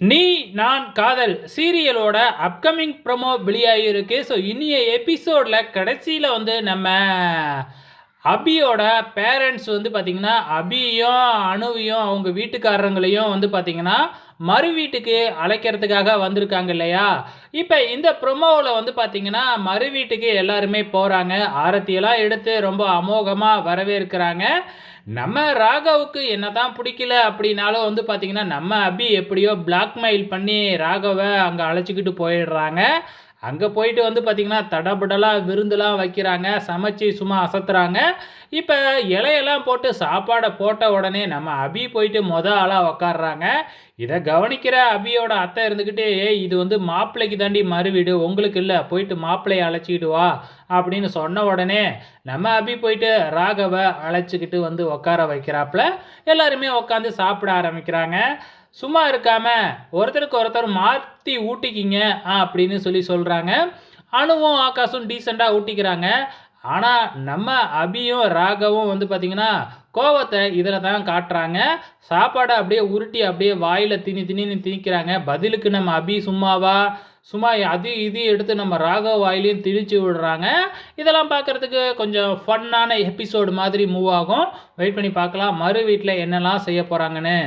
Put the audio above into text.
நீ நான் காதல் சீரியலோட அப்கமிங் ப்ரோமோ வெளியாகிருக்கு ஸோ இனிய எபிசோடில் கடைசியில் வந்து நம்ம அபியோட பேரண்ட்ஸ் வந்து பார்த்திங்கன்னா அபியும் அணுவையும் அவங்க வீட்டுக்காரங்களையும் வந்து பார்த்திங்கன்னா மறு வீட்டுக்கு அழைக்கிறதுக்காக வந்திருக்காங்க இல்லையா? இப்போ இந்த ப்ரொமோவில் வந்து பார்த்திங்கன்னா மறு வீட்டுக்கு எல்லாருமே போகிறாங்க ஆரத்தியெல்லாம் எடுத்து ரொம்ப அமோகமாக வரவேற்கிறாங்க. நம்ம ராகவுக்கு என்ன தான் பிடிக்கல அப்படின்னாலும் வந்து பார்த்திங்கன்னா நம்ம அபி எப்படியோ பிளாக்மெயில் பண்ணி ராகவை அங்கே அழைச்சிக்கிட்டு போயிடுறாங்க. அங்கே போயிட்டு வந்து பார்த்திங்கன்னா தடபடலாக விருந்துலாம் வைக்கிறாங்க. சமைச்சு சும்மா அசத்துறாங்க. இப்போ இலையெல்லாம் போட்டு சாப்பாடை போட்ட உடனே நம்ம அபி போயிட்டு மொத ஆளாக உக்காடுறாங்க இதை கவனிக்கிற அபியோட அத்தை இருந்துக்கிட்டே இது வந்து மாப்பிள்ளைக்கு தாண்டி மறுவீடு உங்களுக்கு இல்லை. போயிட்டு மாப்பிள்ளையை அழைச்சிக்கிட்டு வா. அப்படின்னு சொன்ன உடனே நம்ம அபி போயிட்டு ராகவை அழைச்சிக்கிட்டு வந்து உட்கார வைக்கிறாப்புல. எல்லாருமே உட்காந்து சாப்பிட ஆரம்பிக்கிறாங்க. சும்மா இருக்காம ஒருத்தருக்கு ஒருத்தர் மாற்றி ஊட்டிக்கிங்க அப்படின்னு சொல்லி சொல்கிறாங்க அணுவும் ஆகாசும் டீசெண்டாக ஊட்டிக்கிறாங்க. ஆனால் நம்ம அபியும் ராகவும் வந்து பார்த்திங்கன்னா கோவத்தை இதில் தான் காட்டுறாங்க. சாப்பாடை அப்படியே உருட்டி அப்படியே வாயில் திணி திணின்னு திணிக்கிறாங்க. பதிலுக்கு நம்ம அபி சும்மாவா? சும்மா அது இது எடுத்து நம்ம ராகவ வாயிலையும் திணிச்சு விடுறாங்க. இதெல்லாம் பார்க்குறதுக்கு கொஞ்சம் ஃபன்னான எபிசோடு மாதிரி மூவ் ஆகும். வெயிட் பண்ணி பார்க்கலாம். மறு வீட்டில் என்னெல்லாம் செய்ய போகிறாங்கன்னு